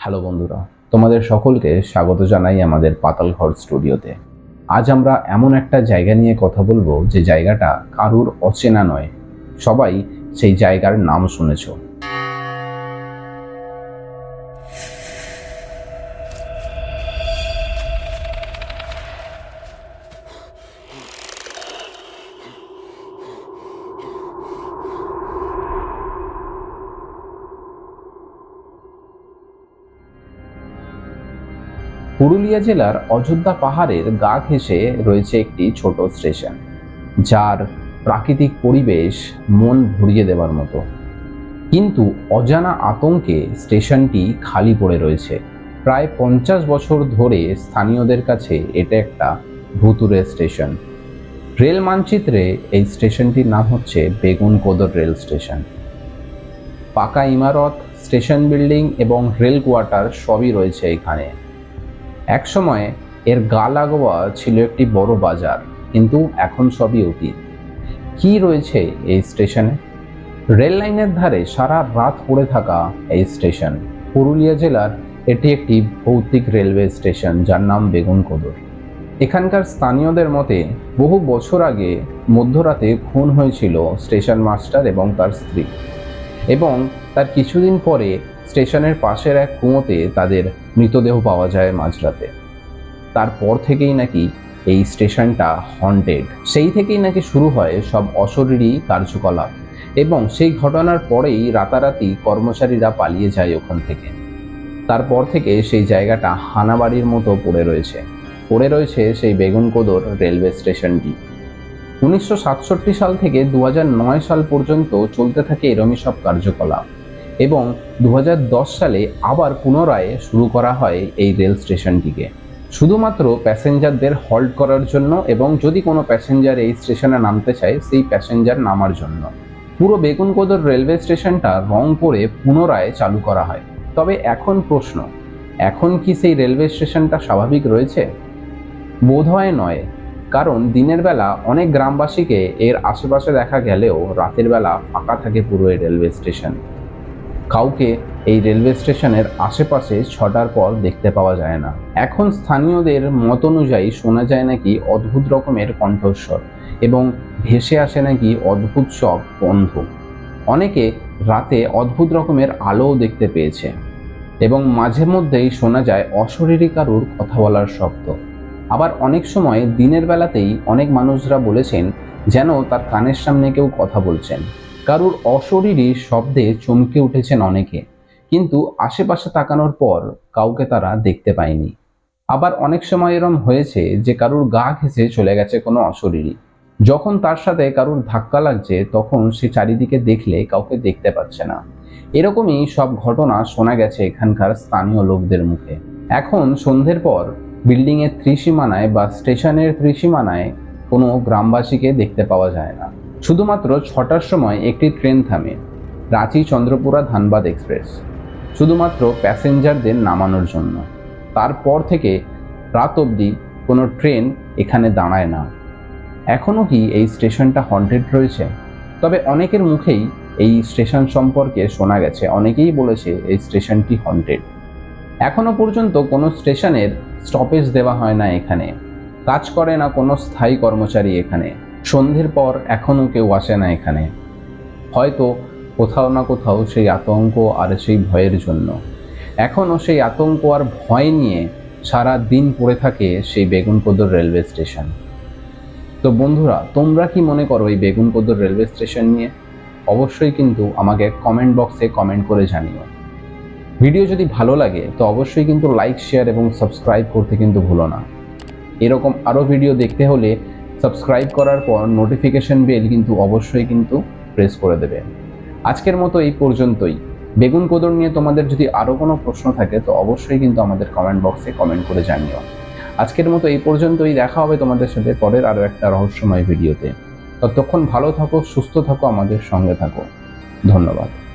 Hello বন্ধুরা, তোমাদের সকলকে স্বাগত জানাই আমাদের পাতালঘর স্টুডিওতে। আজ আমরা এমন একটা জায়গা নিয়ে কথা বলব যে জায়গাটা কারুর অচেনা নয়। সবাই সেই জায়গার নাম শুনেছো। পুরুলিয়া জেলার অযোধ্যা পাহাড়ের গা ঘেঁষে রয়েছে একটি ছোট স্টেশন, যার প্রাকৃতিক পরিবেশ মন ভরিয়ে দেওয়ার মতো। কিন্তু অজানা আতঙ্কে স্টেশনটি খালি পড়ে রয়েছে। প্রায় পঞ্চাশ বছর ধরে স্থানীয়দের কাছে এটা একটা ভুতুরে স্টেশন। রেল মানচিত্রে এই স্টেশনটির নাম হচ্ছে বেগুন কোদর রেল স্টেশন। পাকা ইমারত, স্টেশন বিল্ডিং এবং রেল কোয়ার্টার সবই রয়েছে এখানে। একসময় এর গা লাগোয়া ছিল একটি বড় বাজার, কিন্তু এখন সবই অতীত। কি রয়েছে এই স্টেশনে? রেল লাইনের ধারে সারা রাত পড়ে থাকা এই স্টেশন। পুরুলিয়া জেলার এটি একটি ভৌতিক রেলওয়ে স্টেশন, যার নাম বেগুনকোদর এখানকার স্থানীয়দের মতে, বহু বছর আগে মধ্যরাতে খুন হয়েছিল স্টেশন মাস্টার এবং তার স্ত্রী। এবং তার কিছুদিন পরে স্টেশনের পাশের এক কুঁয়োতে তাদের মৃতদেহ পাওয়া যায় মাঝরাতে। তারপর থেকেই নাকি এই স্টেশনটা হন্টেড সেই থেকেই নাকি শুরু হয় সব অশরীরী কার্যকলাপ। এবং সেই ঘটনার পরেই রাতারাতি কর্মচারীরা পালিয়ে যায় ওখান থেকে। তারপর থেকে সেই জায়গাটা হানাবাড়ির মতো পড়ে রয়েছে। পড়ে রয়েছে সেই বেগুনকোদর রেলওয়ে স্টেশনটি। উনিশশো সাতষট্টি সাল থেকে দু সাল পর্যন্ত চলতে থাকে এরমই সব কার্যকলাপ। এবং দু হাজার দশ সালে আবার পুনরায় শুরু করা হয় এই রেল স্টেশনটিকে। শুধুমাত্র প্যাসেঞ্জারদের হল্ট করার জন্য এবং যদি কোনো প্যাসেঞ্জার এই স্টেশনে নামতে চায়, সেই প্যাসেঞ্জার নামার জন্য। পুরো বেগুনকোদর রেলওয়ে স্টেশনটা রং করে পুনরায় চালু করা হয়। তবে এখন প্রশ্ন, এখন কি সেই রেলওয়ে স্টেশনটা স্বাভাবিক রয়েছে? বোধহয় নয়, কারণ দিনের বেলা অনেক গ্রামবাসীকে এর আশেপাশে দেখা গেলেও রাতের বেলা ফাঁকা থাকে পুরো এই রেলওয়ে স্টেশন। কাউকে এই রেলওয়ে স্টেশনের আশেপাশে ছটার পর দেখতে পাওয়া যায় না। এখন স্থানীয়দের মত অনুযায়ী শোনা যায় নাকি অদ্ভুত রকমের কণ্ঠস্বর এবং ভেসে আসে নাকি অদ্ভুত সব গন্ধ। অনেকে রাতে অদ্ভুত রকমের আলোও দেখতে পেয়েছে এবং মাঝে মধ্যেই শোনা যায় অশরীরী কারুর কথা বলার শব্দ। আবার অনেক সময় দিনের বেলাতেই অনেক মানুষরা বলেছেন, যেন তার কানের সামনে কেউ কথা বলছেন। কারুর অশরীরী শব্দে চমকে উঠেছেন অনেকে, কিন্তু আশেপাশে তাকানোর পর কাউকে তারা দেখতে পায়নি। আবার অনেক সময় এরম হয়েছে যে কারুর গা ঘেঁষে চলে গেছে কোনো অশরীরী। যখন তার সাথে কারুর ধাক্কা লাগছে, তখন সে চারিদিকে দেখলে কাউকে দেখতে পাচ্ছে না। এরকমই সব ঘটনা শোনা গেছে এখানকার স্থানীয় লোকদের মুখে। এখন সন্ধ্যের পর বিল্ডিংয়ের ত্রিসীমানায় বা স্টেশনের ত্রিসীমানায় কোনো গ্রামবাসীকে দেখতে পাওয়া যায় না। শুধুমাত্র ছটার সময় একটি ট্রেন থামে, রাঁচি চন্দ্রপুরা ধানবাদ এক্সপ্রেস। শুধুমাত্র প্যাসেঞ্জারদের নামানোর জন্য। তারপর থেকে রাত অবধি কোনো ট্রেন এখানে দাঁড়ায় না। এখনও কি এই স্টেশনটা হন্টেড রয়েছে? তবে অনেকের মুখেই এই স্টেশন সম্পর্কে শোনা গেছে। অনেকেই বলেছে এই স্টেশনটি হন্টেড এখনও পর্যন্ত কোনো স্টেশনের স্টপেজ দেওয়া হয় না এখানে। কাজ করে না কোনো স্থায়ী কর্মচারী এখানে। সন্ধ্যের পর এখনও কেউ আসে না এখানে। হয়তো কোথাও না কোথাও সেই আতঙ্ক আর সেই ভয়ের জন্য। এখনও সেই আতঙ্ক আর ভয় নিয়ে সারা দিন পড়ে থাকে সেই বেগুনকোদর রেলওয়ে স্টেশন। তো বন্ধুরা, তোমরা কি মনে করো এই বেগুনকোদর রেলওয়ে স্টেশন নিয়ে? অবশ্যই কিন্তু আমাকে কমেন্ট বক্সে কমেন্ট করে জানিও। ভিডিও যদি ভালো লাগে, তো অবশ্যই কিন্তু লাইক শেয়ার এবং সাবস্ক্রাইব করতে কিন্তু ভুলো না। এরকম আরও ভিডিও দেখতে হলে সাবস্ক্রাইব করার পর নোটিফিকেশন বেল কিন্তু অবশ্যই কিন্তু প্রেস করে দেবে। আজকের মতো এই পর্যন্তই। বেগুন কোদর নিয়ে তোমাদের যদি আরও কোনো প্রশ্ন থাকে, তো অবশ্যই কিন্তু আমাদের কমেন্ট বক্সে কমেন্ট করে জানিও। আজকের মতো এই পর্যন্তই। দেখা হবে তোমাদের সাথে পরের আরও একটা রহস্যময় ভিডিওতে ততক্ষণ ভালো থাকো, সুস্থ থাকো, আমাদের সঙ্গে থাকো। ধন্যবাদ।